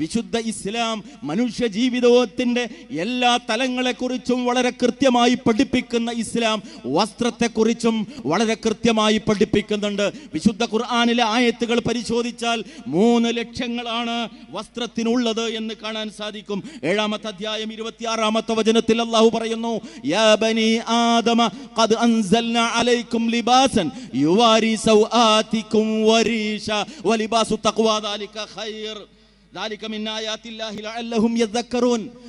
വിശുദ്ധ ഇസ്ലാം മനുഷ്യ ജീവിതത്തിന്റെ എല്ലാ തലങ്ങളെക്കുറിച്ചും വളരെ കൃത്യമായി പഠിപ്പിക്കുന്ന ഇസ്ലാം വസ്ത്രത്തെക്കുറിച്ചും വളരെ കൃത്യമായി പഠിപ്പിക്കുന്നുണ്ട്. വിശുദ്ധ ഖുർആാനിലെ ആയത്തുകൾ പരിശോധിച്ചാൽ മൂന്ന് ലക്ഷ്യങ്ങളാണ് വസ്ത്രത്തിനുള്ളത് എന്ന് കാണാൻ സാധിക്കും. ഏഴാമത്തെ അധ്യായം ഇരുപത്തിയാറാമത്തെ വചനത്തിൽ അള്ളാഹു പറയുന്നു യാ ബനി ആദമ ഖദ് അലൈക്കും ലിബാസൻ യുവാരി വരീഷ വലിബാസു ഖൈർ.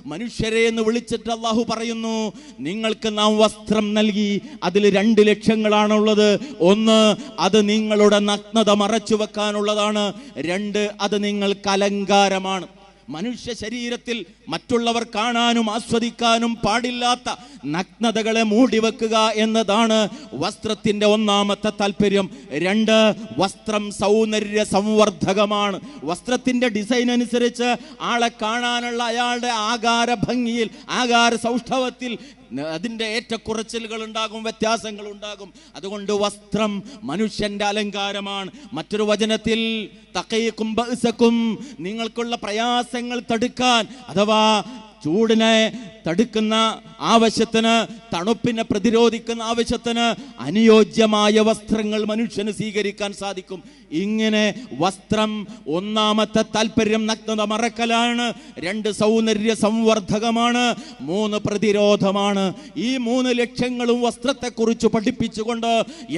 മനുഷ്യരെ എന്ന് വിളിച്ചിട്ട് അള്ളാഹു പറയുന്നു നിങ്ങൾക്ക് നാം വസ്ത്രം നൽകി അതിൽ രണ്ട് ലക്ഷ്യങ്ങളാണുള്ളത് ഒന്ന് അത് നിങ്ങളുടെ നഗ്നത മറച്ചു വെക്കാനുള്ളതാണ് രണ്ട് അത് നിങ്ങൾക്ക് അലങ്കാരമാണ്. മനുഷ്യ ശരീരത്തിൽ മറ്റുള്ളവർ കാണാനും ആസ്വദിക്കാനും പാടില്ലാത്ത നഗ്നതകളെ മൂടിവെക്കുക എന്നതാണ് വസ്ത്രത്തിന്റെ ഒന്നാമത്തെ താല്പര്യം. രണ്ട് വസ്ത്രം സൗന്ദര്യ സംവർദ്ധകമാണ്. വസ്ത്രത്തിന്റെ ഡിസൈൻ അനുസരിച്ച് ആളെ കാണാനുള്ള അയാളുടെ ആകാര ഭംഗിയിൽ ആകാര സൗഷ്ഠവത്തിൽ അതിന്റെ ഏറ്റക്കുറച്ചിലുകൾ ഉണ്ടാകും വ്യത്യാസങ്ങൾ ഉണ്ടാകും അതുകൊണ്ട് വസ്ത്രം മനുഷ്യന്റെ അലങ്കാരമാണ്. മറ്റൊരു വചനത്തിൽ തക്കയക്കും ബഅ്സക്കും നിങ്ങൾക്കുള്ള പ്രയാസങ്ങൾ തടുക്കാൻ അഥവാ ചൂടിനെ തടുക്കുന്ന ആവശ്യത്തിന് തണുപ്പിനെ പ്രതിരോധിക്കുന്ന ആവശ്യത്തിന് അനുയോജ്യമായ വസ്ത്രങ്ങൾ മനുഷ്യന് സ്വീകരിക്കാൻ സാധിക്കും. ഇങ്ങനെ വസ്ത്രം ഒന്നാമത്തെ താല്പര്യം നഗ്നത മറക്കലാണ് രണ്ട് സൗന്ദര്യ സംവർദ്ധകമാണ് മൂന്ന് പ്രതിരോധമാണ്. ഈ മൂന്ന് ലക്ഷ്യങ്ങളും വസ്ത്രത്തെക്കുറിച്ച് പഠിപ്പിച്ചുകൊണ്ട്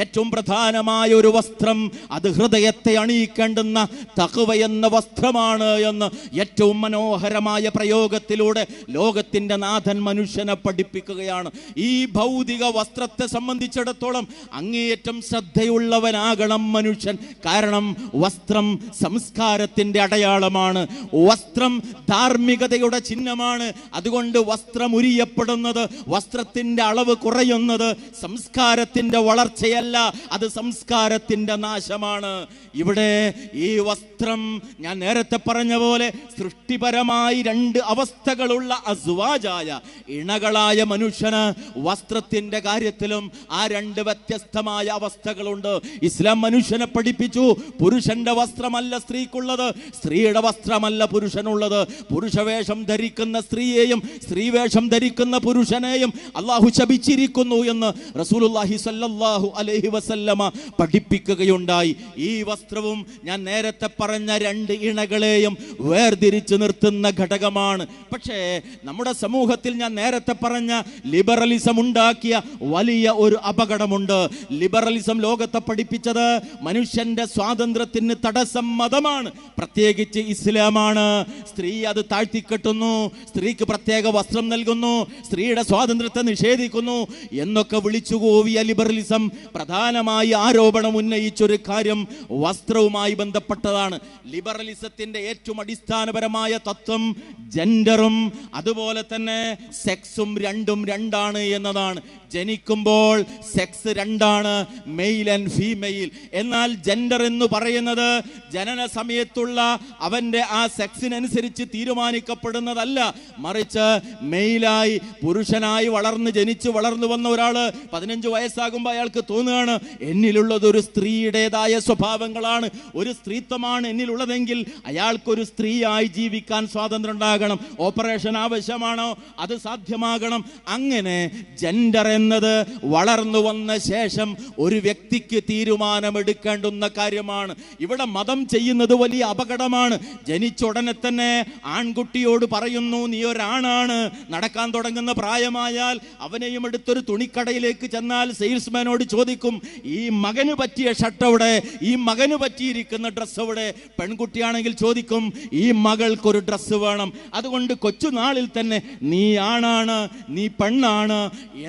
ഏറ്റവും പ്രധാനമായ ഒരു വസ്ത്രം അത് ഹൃദയത്തെ അണിയിക്കേണ്ടുന്ന തകവ എന്ന വസ്ത്രമാണ് എന്ന് ഏറ്റവും മനോഹരമായ പ്രയോഗത്തിലൂടെ ലോകത്തിന്റെ നാഥൻ മനുഷ്യനെ പഠിപ്പിക്കുകയാണ്. ഈ ഭൗതിക വസ്ത്രത്തെ സംബന്ധിച്ചിടത്തോളം അങ്ങേയറ്റം ശ്രദ്ധയുള്ളവനാകണം മനുഷ്യൻ. കാരണം വസ്ത്രം സംസ്കാരത്തിന്റെ അടയാളമാണ്. വസ്ത്രം ധാർമ്മികതയുടെ ചിഹ്നമാണ്. അതുകൊണ്ട് വസ്ത്രം ഉരിയപ്പെടുന്നത് വസ്ത്രത്തിന്റെ അളവ് കുറയുന്നത് സംസ്കാരത്തിന്റെ വളർച്ചയല്ല അത് സംസ്കാരത്തിന്റെ നാശമാണ്. ഇവിടെ ഈ വസ്ത്രം ഞാൻ നേരത്തെ പറഞ്ഞ പോലെ സൃഷ്ടിപരമായി രണ്ട് അവസ്ഥകളുള്ള അസ്വാജായ. ഇണകളായ മനുഷ്യന് വസ്ത്രത്തിന്റെ കാര്യത്തിലും ആ രണ്ട് വ്യത്യസ്തമായ അവസ്ഥകളുണ്ട്. ഇസ്ലാം മനുഷ്യനെ പഠിപ്പിച്ചു. പുരുഷന്റെ വസ്ത്രമല്ല സ്ത്രീക്കുള്ളത് സ്ത്രീയുടെ വസ്ത്രമല്ല പുരുഷനുള്ളത്. പുരുഷവേഷം ധരിക്കുന്ന സ്ത്രീയെയും സ്ത്രീവേഷം ധരിക്കുന്ന പുരുഷനെയും അള്ളാഹു ശപിച്ചിരിക്കുന്നു എന്ന് റസൂലുള്ളാഹി സല്ലാഹു അലഹി വസല്ലമ പഠിപ്പിക്കുകയുണ്ടായി. ഈ വസ്ത്രവും ഞാൻ നേരത്തെ പറഞ്ഞ രണ്ട് ഇണകളെയും വേർതിരിച്ചു നിർത്തുന്ന ഘടകമാണ്. പക്ഷേ നമ്മുടെ സമൂഹത്തിൽ ഞാൻ നേരത്തെ പറഞ്ഞ ലിബറലിസം ഉണ്ടാക്കിയ വലിയ ഒരു അപകടമുണ്ട്. ലിബറലിസം ലോകത്തെ പഠിപ്പിച്ചത് മനുഷ്യന്റെ സ്വാതന്ത്ര്യത്തിന് തടസ്സം മതമാണ്. പ്രത്യേകിച്ച് ഇസ്ലാമാണ്. സ്ത്രീ അത് താഴ്ത്തിക്കെട്ടുന്നു. സ്ത്രീക്ക് പ്രത്യേക വസ്ത്രം നൽകുന്നു. സ്ത്രീയുടെ സ്വാതന്ത്ര്യത്തെ നിഷേധിക്കുന്നു എന്നൊക്കെ വിളിച്ചു കോവിയ ലിബറലിസം പ്രധാനമായി ആരോപണം ഉന്നയിച്ചൊരു കാര്യം വസ്ത്രവുമായി ബന്ധപ്പെട്ടതാണ്. ലിബറലിസത്തിന്റെ ഏറ്റവും അടിസ്ഥാനപരമായ തത്വം ജെൻഡറും. അതുപോലെ തന്നെ സെക്സും രണ്ടും രണ്ടാണ് എന്നതാണ്. ജനിക്കുമ്പോൾ സെക്സ് രണ്ടാണ് മെയിൽ ആൻഡ് ഫീമെയിൽ. എന്നാൽ ജെൻഡർ എന്ന് പറയുന്നത് ജനന സമയത്തുള്ള അവന്റെ ആ സെക്സിനനുസരിച്ച് തീരുമാനിക്കപ്പെടുന്നതല്ല. മറിച്ച് മെയിലായി പുരുഷനായി വളർന്ന് ജനിച്ച് വളർന്നു വന്ന ഒരാൾ പതിനഞ്ച് വയസ്സാകുമ്പോൾ അയാൾക്ക് തോന്നുകയാണ് എന്നിലുള്ളത് ഒരു സ്ത്രീയുടേതായ സ്വഭാവങ്ങളാണ്. ഒരു സ്ത്രീത്വമാണ് എന്നിലുള്ളതെങ്കിൽ അയാൾക്കൊരു സ്ത്രീയായി ജീവിക്കാൻ സ്വാതന്ത്ര്യം ഉണ്ടാകണം. ഓപ്പറേഷൻ ആവശ്യമാണോ? അത് സാധ്യമാകണം. അങ്ങനെ ജെൻഡർ എന്നത് വളർന്നു വന്ന ശേഷം ഒരു വ്യക്തിക്ക് തീരുമാനമെടുക്കേണ്ടുന്ന കാര്യമാണ്. ഇവിടെ മതം ചെയ്യുന്നത് വലിയ അപകടമാണ്. ജനിച്ച ഉടനെ തന്നെ ആൺകുട്ടിയോട് പറയുന്നു നീ ഒരാണാണ്. നടക്കാൻ തുടങ്ങുന്ന പ്രായമായാൽ അവനെയും എടുത്തൊരു തുണിക്കടയിലേക്ക് ചെന്നാൽ സെയിൽസ്മാനോട് ചോദിക്കും ഈ മകന് പറ്റിയ ഷർട്ട് അവിടെ ഈ മകന് പറ്റിയിരിക്കുന്ന ഡ്രസ്സ് അവിടെ പെൺകുട്ടിയാണെങ്കിൽ ചോദിക്കും ഈ മകൾക്കൊരു ഡ്രസ്സ് വേണം. അതുകൊണ്ട് കൊച്ചുനാളിൽ തന്നെ നീ ആണാണ് നീ പെണ്ണാണ്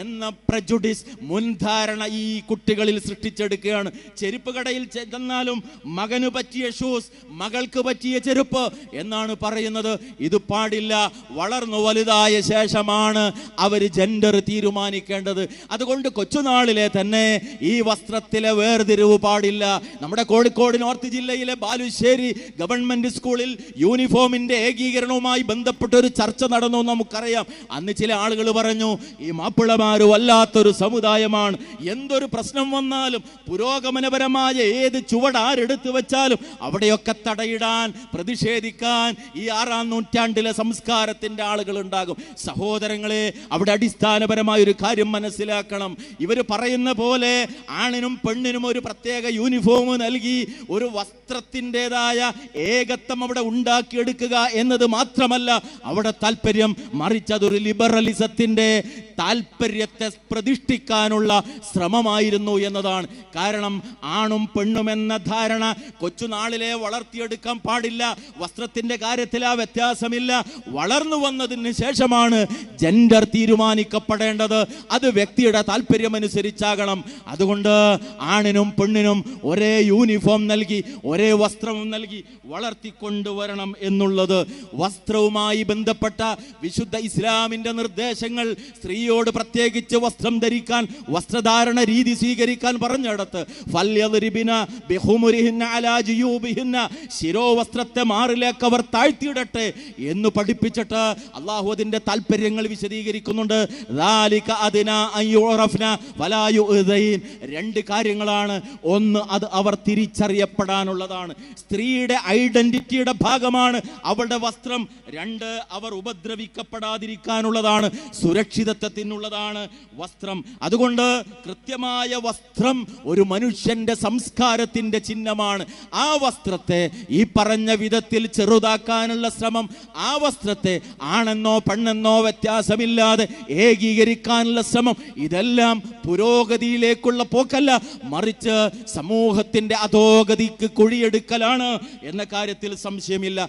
എന്ന പ്രജുഡിസ് മുൻധാരണ ഈ കുട്ടികളിൽ സൃഷ്ടിച്ചെടുക്കുകയാണ്. ചെരുപ്പ് കടയിൽ ചെന്നാലും മകന് പറ്റിയ ഷൂസ് മകൾക്ക് പറ്റിയ ചെരുപ്പ് എന്നാണ് പറയുന്നത്. ഇത് പാടില്ല വളർന്നു വലുതായ ശേഷമാണ് അവർ ജെൻഡർ തീരുമാനിക്കേണ്ടത്. അതുകൊണ്ട് കൊച്ചുനാളിലെ തന്നെ ഈ വസ്ത്രത്തിലെ വേർതിരിവ് പാടില്ല. നമ്മുടെ കോഴിക്കോട് നോർത്ത് ജില്ലയിലെ ബാലുശ്ശേരി ഗവൺമെന്റ് സ്കൂളിൽ യൂണിഫോമിന്റെ ഏകീകരണവുമായി ബന്ധപ്പെട്ട ഒരു ചർച്ച നടന്നു നമുക്കറിയാം. അറിയാം അന്ന് ചില ആളുകൾ പറഞ്ഞു ഈ മാപ്പിളമാര് വല്ലാത്തൊരു സമുദായമാണ്. എന്തൊരു പ്രശ്നം വന്നാലും പുരോഗമനപരമായ ഏത് ചുവട് ആരെടുത്തു വെച്ചാലും അവിടെയൊക്കെ തടയിടാൻ പ്രതിഷേധിക്കാൻ ഈ ആറാം നൂറ്റാണ്ടിലെ സംസ്കാരത്തിന്റെ ആളുകൾ ഉണ്ടാകും. സഹോദരങ്ങളെ അവിടെ അടിസ്ഥാനപരമായ ഒരു കാര്യം മനസ്സിലാക്കണം. ഇവർ പറയുന്ന പോലെ ആണിനും പെണ്ണിനും ഒരു പ്രത്യേക യൂണിഫോം നൽകി ഒരു വസ്ത്രത്തിന്റെതായ ഏകത്വം അവിടെ ഉണ്ടാക്കിയെടുക്കുക എന്നത് മാത്രമല്ല അവിടെ താല്പര്യം മറിച്ച് അതൊരു ലിബറലിസത്തിന്റെ താല്പര്യത്തെ പ്രതിഷ്ഠിക്കാനുള്ള ശ്രമമായിരുന്നു എന്നതാണ്. കാരണം ആണും പെണ്ണും എന്ന ധാരണ കൊച്ചുനാളിലെ വളർത്തിയെടുക്കാൻ പാടില്ല. വസ്ത്രത്തിന്റെ കാര്യത്തിൽ ആ വ്യത്യാസമില്ല. വളർന്നു വന്നതിന് ശേഷമാണ് ജെൻഡർ തീരുമാനിക്കപ്പെടേണ്ടത്. അത് വ്യക്തിയുടെ താല്പര്യമനുസരിച്ചാകണം അതുകൊണ്ട് ആണിനും പെണ്ണിനും ഒരേ യൂണിഫോം നൽകി ഒരേ വസ്ത്രവും നൽകി വളർത്തിക്കൊണ്ടുവരണം എന്നുള്ളത് വസ്ത്രവുമായി ബന്ധപ്പെട്ട വിശുദ്ധ ഇസ്ലാമിന്റെ നിർദ്ദേശങ്ങൾ സ്ത്രീയോട് പ്രത്യേകിച്ച് വസ്ത്രം ധരിക്കാൻ വസ്ത്രധാരണ രീതി സ്വീകരിക്കാൻ പറഞ്ഞിടത്ത് ശിരോവസ്ത്രത്തെ മാറിലേക്ക് അവർ താഴ്ത്തിയിടട്ടെ എന്ന് പഠിപ്പിച്ചിട്ട് അള്ളാഹു അതിന്റെ താല്പര്യങ്ങൾ വിശദീകരിക്കുന്നുണ്ട്. രണ്ട് കാര്യങ്ങളാണ്. ഒന്ന് അത് അവർ തിരിച്ചറിയപ്പെടാനുള്ളതാണ്. സ്ത്രീയുടെ ഐഡന്റിറ്റിയുടെ ഭാഗമാണ് അവളുടെ വസ്ത്രം. രണ്ട് അവർ ഉപദ്രവിക്കപ്പെടാതെ ഉപദ്രവിക്കപ്പെടാതിരിക്കാനുള്ളതാണ് സുരക്ഷിതത്വത്തിനുള്ളതാണ് വസ്ത്രം. അതുകൊണ്ട് കൃത്യമായ വസ്ത്രം ഒരു മനുഷ്യന്റെ സംസ്കാരത്തിന്റെ ചിഹ്നമാണ്. ആ വസ്ത്രത്തെ ഈ പറഞ്ഞ വിധത്തിൽ ചെറുതാക്കാനുള്ള ശ്രമം ആ വസ്ത്രത്തെ ആണെന്നോ പെണ്ണെന്നോ വ്യത്യാസമില്ലാതെ ഏകീകരിക്കാനുള്ള ശ്രമം ഇതെല്ലാം പുരോഗതിയിലേക്കുള്ള പോക്കല്ല. മറിച്ച് സമൂഹത്തിന്റെ അധോഗതിക്ക് കുഴിയെടുക്കലാണ് എന്ന കാര്യത്തിൽ സംശയമില്ല.